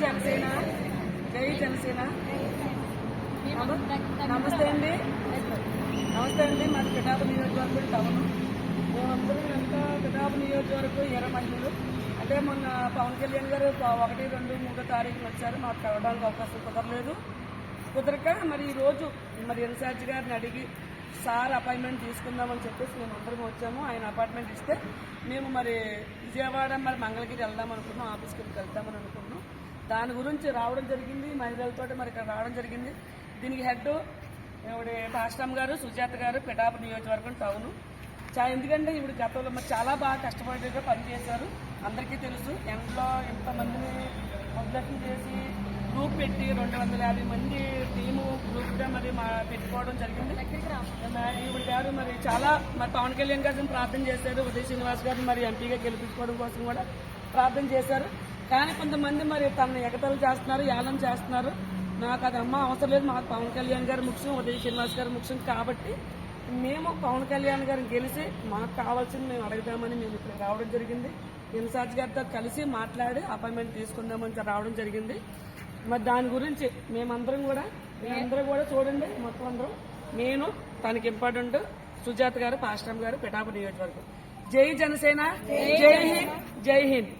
జనసేన. జై జనసేన. నమస్తే అండి. నమస్తే అండి. మాది పిఠాపు నియోజకవర్గం టౌన్. మేమందరం ఎంత పిఠాపు నియోజకవర్గం ఎర్ర మహిళలు. అంటే మొన్న పవన్ కళ్యాణ్ గారు ఒకటి రెండు మూడో తారీఖున వచ్చారు. మాకు కలవడానికి అవకాశం కుదరలేదు. కుదరక మరి ఈ రోజు మరి ఇన్ఛార్జ్ గారిని అడిగి సార్ అపాయింట్మెంట్ తీసుకుందామని చెప్పేసి మేము అందరం వచ్చాము. ఆయన అపాయింట్మెంట్ ఇస్తే మేము మరి విజయవాడ మరి మంగళగిరి వెళ్దాం అనుకున్నాం. ఆఫీస్కి వెళ్తామని అనుకున్నాం. దాని గురించి రావడం జరిగింది మహిళలతో మరి ఇక్కడ రావడం జరిగింది. దీనికి హెడ్ ఇవిడ పాస్టమ్ గారు సుజాత గారు పిఠాపు నియోజకవర్గం టౌన్. చా ఎందుకంటే ఇప్పుడు గతంలో మరి చాలా బాగా కష్టపడిగా పనిచేశారు. అందరికీ తెలుసు ఎండలో ఎంతమందిని మొదలెట్లు చేసి గ్రూప్ పెట్టి రెండు వందల యాభై మంది టీము గ్రూప్గా మరి మా పెట్టుకోవడం జరిగింది. ఈవిడ గారు మరి చాలా మరి పవన్ కళ్యాణ్ గారిని ప్రార్థన చేశారు. ఉదయ్ శ్రీనివాస్ గారిని మరి ఎంపీగా గెలిపించుకోవడం కోసం కూడా ప్రార్థన చేశారు. కానీ కొంతమంది మరి తన ఎగతలు చేస్తున్నారు యాలం చేస్తున్నారు. నాకు అది అమ్మ అవసరం లేదు. మాకు పవన్ కళ్యాణ్ గారు ముఖ్యం ఉదయ్ శ్రీనివాస్ గారు ముఖ్యం కాబట్టి మేము పవన్ కళ్యాణ్ గారిని గెలిచి మాకు కావాల్సింది మేము అడుగుదామని మేము ఇక్కడ రావడం జరిగింది. ఇన్ఛార్జ్ గారితో కలిసి మాట్లాడి అపాయింట్మెంట్ తీసుకుందామని రావడం జరిగింది. మరి దాని గురించి మేమందరం కూడా మేమందరం కూడా చూడండి మొత్తం అందరం. నేను తనకి ఇంపార్టెంట్ సుజాత గారు పాశ్రామ్ గారు పిఠాపు నియోజకవర్గం. జై జనసేన జై హింద్ జై హింద్.